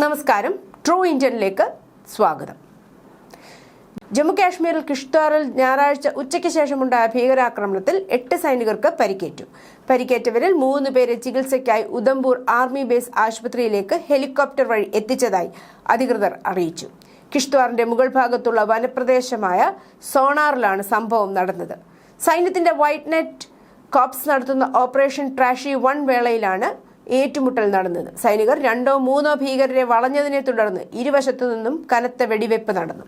നമസ്കാരം. ട്രൂ ഇന്ത്യനിലേക്ക് സ്വാഗതം. ജമ്മു കാശ്മീരിൽ കിഷ്ത്വാറിൽ ഞായറാഴ്ച ഉച്ചയ്ക്ക് ശേഷമുണ്ടായ ഭീകരാക്രമണത്തിൽ എട്ട് സൈനികർക്ക് പരിക്കേറ്റു. പരിക്കേറ്റവരിൽ മൂന്ന് പേരെ ചികിത്സയ്ക്കായി ഉദംപൂർ ആർമി ബേസ് ആശുപത്രിയിലേക്ക് ഹെലികോപ്റ്റർ വഴി എത്തിച്ചതായി അധികൃതർ അറിയിച്ചു. കിഷ്ത്വാറിന്റെ മുകൾ ഭാഗത്തുള്ള വനപ്രദേശമായ സോണാറിലാണ് സംഭവം നടന്നത്. സൈന്യത്തിന്റെ വൈറ്റ് നെറ്റ് കോപ്സ് നടത്തുന്ന ഓപ്പറേഷൻ ട്രാഷി വൺ വേളയിലാണ് ഏറ്റുമുട്ടൽ നടന്നത്. സൈനികർ രണ്ടോ മൂന്നോ ഭീകരരെ വളഞ്ഞതിനെ തുടർന്ന് ഇരുവശത്തു നിന്നും കനത്ത വെടിവെപ്പ് നടന്നു.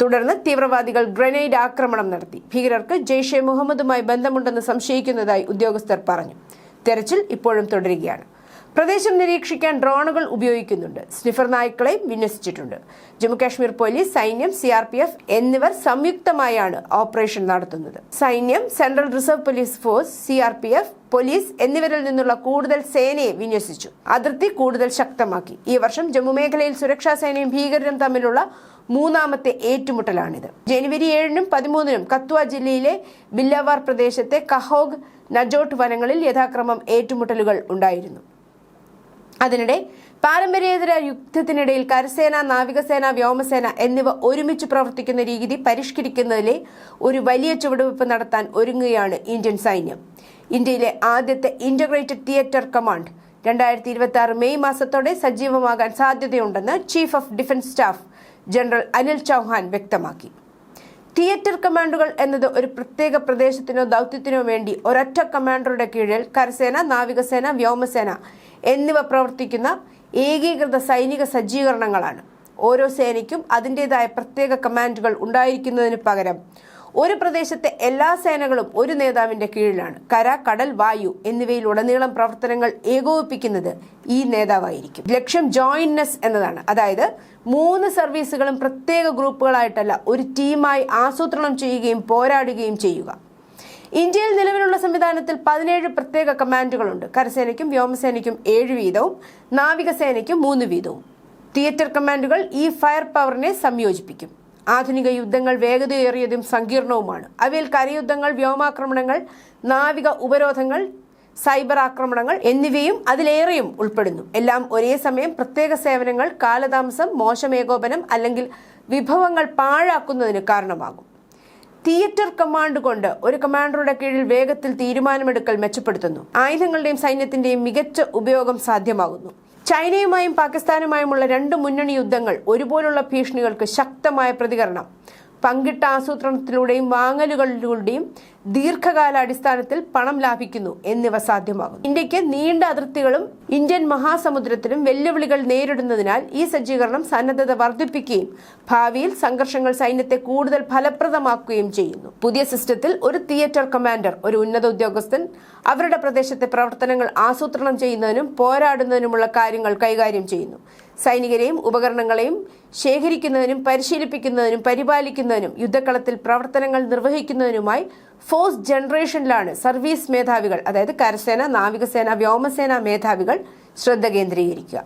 തുടർന്ന് തീവ്രവാദികൾ ഗ്രനേഡ് ആക്രമണം നടത്തി. ഭീകരർക്ക് ജെയ്ഷെ മുഹമ്മദുമായി ബന്ധമുണ്ടെന്ന് സംശയിക്കുന്നതായി ഉദ്യോഗസ്ഥർ പറഞ്ഞു. തെരച്ചിൽ ഇപ്പോഴും തുടരുകയാണ്. പ്രദേശം നിരീക്ഷിക്കാൻ ഡ്രോണുകൾ ഉപയോഗിക്കുന്നുണ്ട്. സ്നിഫർ നായ്ക്കളെയും വിന്യസിച്ചിട്ടുണ്ട്. ജമ്മുകാശ്മീർ പോലീസ് സൈന്യം സി ആർ പി എഫ് എന്നിവർ സംയുക്തമായാണ് ഓപ്പറേഷൻ നടത്തുന്നത്. സൈന്യം central reserve police force C R P F police എന്നിവരിൽ നിന്നുള്ള കൂടുതൽ സേനയെ വിന്യസിച്ചു. അതിർത്തി കൂടുതൽ ശക്തമാക്കി. ഈ വർഷം ജമ്മു മേഖലയിൽ സുരക്ഷാ സേനയും ഭീകരരും തമ്മിലുള്ള മൂന്നാമത്തെ ഏറ്റുമുട്ടലാണിത്. ജനുവരി ഏഴിനും പതിമൂന്നിനും കത്വ ജില്ലയിലെ ബില്ലവാർ പ്രദേശത്തെ കഹോഗ് നജോട്ട് വനങ്ങളിൽ യഥാക്രമം ഏറ്റുമുട്ടലുകൾ ഉണ്ടായിരുന്നു. അതിനിടെ പാരമ്പര്യേതര യുദ്ധത്തിനിടയിൽ കരസേന നാവികസേന വ്യോമസേന എന്നിവ ഒരുമിച്ച് പ്രവർത്തിക്കുന്ന രീതി പരിഷ്കരിക്കുന്നതിലെ ഒരു വലിയ ചുവടുവെപ്പ് നടത്താൻ ഒരുങ്ങുകയാണ് ഇന്ത്യൻ സൈന്യം. ഇന്ത്യയിലെ ആദ്യത്തെ ഇന്റഗ്രേറ്റഡ് തിയേറ്റർ കമാൻഡ് രണ്ടായിരത്തി ഇരുപത്തി ആറ് മെയ് മാസത്തോടെ സജീവമാകാൻ സാധ്യതയുണ്ടെന്ന് chief of defence staff general Anil Chauhan വ്യക്തമാക്കി. തിയേറ്റർ കമാൻഡുകൾ എന്നത് ഒരു പ്രത്യേക പ്രദേശത്തിനോ ദൗത്യത്തിനോ വേണ്ടി ഒരൊറ്റ കമാൻഡറുടെ കീഴിൽ കരസേന നാവികസേന വ്യോമസേന എന്നിവ പ്രവർത്തിക്കുന്ന ഏകീകൃത സൈനിക സജ്ജീകരണങ്ങളാണ്. ഓരോ സേനയ്ക്കും അതിന്റെതായ പ്രത്യേക കമാൻഡുകൾ ഉണ്ടായിരിക്കുന്നതിന് പകരം ഒരു പ്രദേശത്തെ എല്ലാ സേനകളും ഒരു നേതാവിന്റെ കീഴിലാണ്. കര കടൽ വായു എന്നിവയിൽ ഉടനീളം പ്രവർത്തനങ്ങൾ ഏകോപിപ്പിക്കുന്നത് ഈ നേതാവായിരിക്കും. ലക്ഷ്യം ജോയിൻനെസ് എന്നതാണ്. അതായത് മൂന്ന് സർവീസുകളും പ്രത്യേക ഗ്രൂപ്പുകളായിട്ടല്ല ഒരു ടീമായി ആസൂത്രണം ചെയ്യുകയും പോരാടുകയും ചെയ്യുക. ഇന്ത്യയിൽ നിലവിലുള്ള സംവിധാനത്തിൽ പതിനേഴ് പ്രത്യേക കമാൻഡുകളുണ്ട്. കരസേനയ്ക്കും വ്യോമസേനയ്ക്കും ഏഴ് വീതവും നാവികസേനയ്ക്കും മൂന്ന് വീതവും. തിയേറ്റർ കമാൻഡുകൾ ഈ ഫയർ പവറിനെ സംയോജിപ്പിക്കും. ആധുനിക യുദ്ധങ്ങൾ വേഗതയേറിയതും സങ്കീർണവുമാണ്. അവയിൽ കരയുദ്ധങ്ങൾ വ്യോമാക്രമണങ്ങൾ നാവിക ഉപരോധങ്ങൾ സൈബർ ആക്രമണങ്ങൾ എന്നിവയും അതിലേറെയും ഉൾപ്പെടുന്നു. എല്ലാം ഒരേ സമയം പ്രത്യേക സേവനങ്ങൾ കാലതാമസം മോശം ഏകോപനം അല്ലെങ്കിൽ വിഭവങ്ങൾ പാഴാക്കുന്നതിന് കാരണമാകും. തിയേറ്റർ കമാൻഡ് കൊണ്ട് ഒരു കമാൻഡറുടെ കീഴിൽ വേഗത്തിൽ തീരുമാനമെടുക്കൽ മെച്ചപ്പെടുത്തുന്നു. ആയുധങ്ങളുടെയും സൈന്യത്തിന്റെയും മികച്ച ഉപയോഗം സാധ്യമാകുന്നു. ചൈനയുമായും പാകിസ്ഥാനുമായുമുള്ള രണ്ട് മുന്നണി യുദ്ധങ്ങൾ ഒരുപോലുള്ള ഭീഷണികൾക്ക് ശക്തമായ പ്രതികരണം. പങ്കിട്ട ആസൂത്രണത്തിലൂടെയും വാങ്ങലുകളിലൂടെയും ദീർഘകാലാടിസ്ഥാനത്തിൽ പണം ലാഭിക്കുന്നു എന്നിവ സാധ്യമാകും ഇന്ത്യയ്ക്ക് നീണ്ട അതിർത്തികളും ഇന്ത്യൻ മഹാസമുദ്രത്തിലും വെല്ലുവിളികൾ നേരിടുന്നതിനാൽ ഈ സജ്ജീകരണം സന്നദ്ധത വർദ്ധിപ്പിക്കുകയും ഭാവിയിൽ സംഘർഷങ്ങൾ സൈന്യത്തെ കൂടുതൽ ഫലപ്രദമാക്കുകയും ചെയ്യുന്നു. പുതിയ സിസ്റ്റത്തിൽ ഒരു തിയേറ്റർ കമാൻഡർ ഒരു ഉന്നത ഉദ്യോഗസ്ഥൻ അവരുടെ പ്രദേശത്തെ പ്രവർത്തനങ്ങൾ ആസൂത്രണം ചെയ്യുന്നതിനും പോരാടുന്നതിനുമുള്ള കാര്യങ്ങൾ കൈകാര്യം ചെയ്യുന്നു. സൈനികരെയും ഉപകരണങ്ങളെയും ശേഖരിക്കുന്നതിനും പരിശീലിപ്പിക്കുന്നതിനും പരിപാലിക്കുന്നതിനും യുദ്ധക്കളത്തിൽ പ്രവർത്തനങ്ങൾ നിർവഹിക്കുന്നതിനുമായി ഫോഴ്സ് ജനറേഷനിലാണ് സർവീസ് മേധാവികൾ അതായത് കരസേന നാവികസേന വ്യോമസേന മേധാവികൾ ശ്രദ്ധ കേന്ദ്രീകരിക്കുക.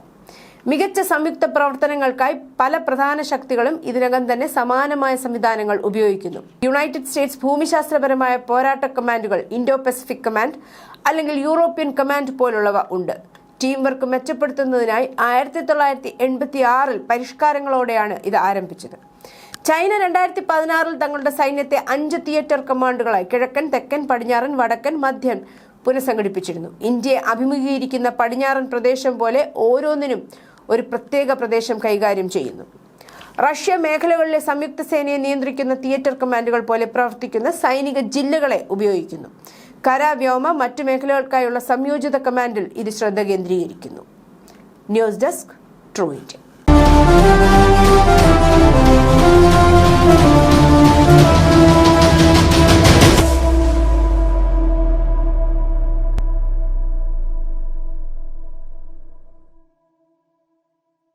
മികച്ച സംയുക്ത പ്രവർത്തനങ്ങൾക്കായി പല പ്രധാന ശക്തികളും ഇതിനകം തന്നെ സമാനമായ സംവിധാനങ്ങൾ ഉപയോഗിക്കുന്നു. യുണൈറ്റഡ് സ്റ്റേറ്റ്സ് ഭൂമിശാസ്ത്രപരമായ പോരാട്ട കമാൻഡുകൾ ഇൻഡോ പസഫിക് കമാൻഡ് അല്ലെങ്കിൽ യൂറോപ്യൻ കമാൻഡ് പോലുള്ളവ ഉണ്ട്. ടീം വർക്ക് മെച്ചപ്പെടുത്തുന്നതിനായി ആയിരത്തി തൊള്ളായിരത്തി എൺപത്തി ആറിൽ പരിഷ്കാരങ്ങളോടെയാണ് ഇത് ആരംഭിച്ചത്. ചൈന രണ്ടായിരത്തി പതിനാറിൽ തങ്ങളുടെ സൈന്യത്തെ അഞ്ച് തിയേറ്റർ കമാൻഡുകളായി കിഴക്കൻ തെക്കൻ പടിഞ്ഞാറൻ വടക്കൻ മധ്യൻ പുനഃസംഘടിപ്പിച്ചിരുന്നു. ഇന്ത്യയെ അഭിമുഖീകരിക്കുന്ന പടിഞ്ഞാറൻ പ്രദേശം പോലെ ഓരോന്നിനും ഒരു പ്രത്യേക പ്രദേശം കൈകാര്യം ചെയ്യുന്നു. റഷ്യ മേഖലകളിലെ സംയുക്ത സേനയെ നിയന്ത്രിക്കുന്ന തിയേറ്റർ കമാൻഡുകൾ പോലെ പ്രവർത്തിക്കുന്ന സൈനിക ജില്ലകളെ ഉപയോഗിക്കുന്നു. കര വ്യോമ മറ്റു മേഖലകൾക്കായുള്ള സംയോജിത കമാൻഡിൽ ഇത് ശ്രദ്ധ കേന്ദ്രീകരിക്കുന്നു. News desk true India.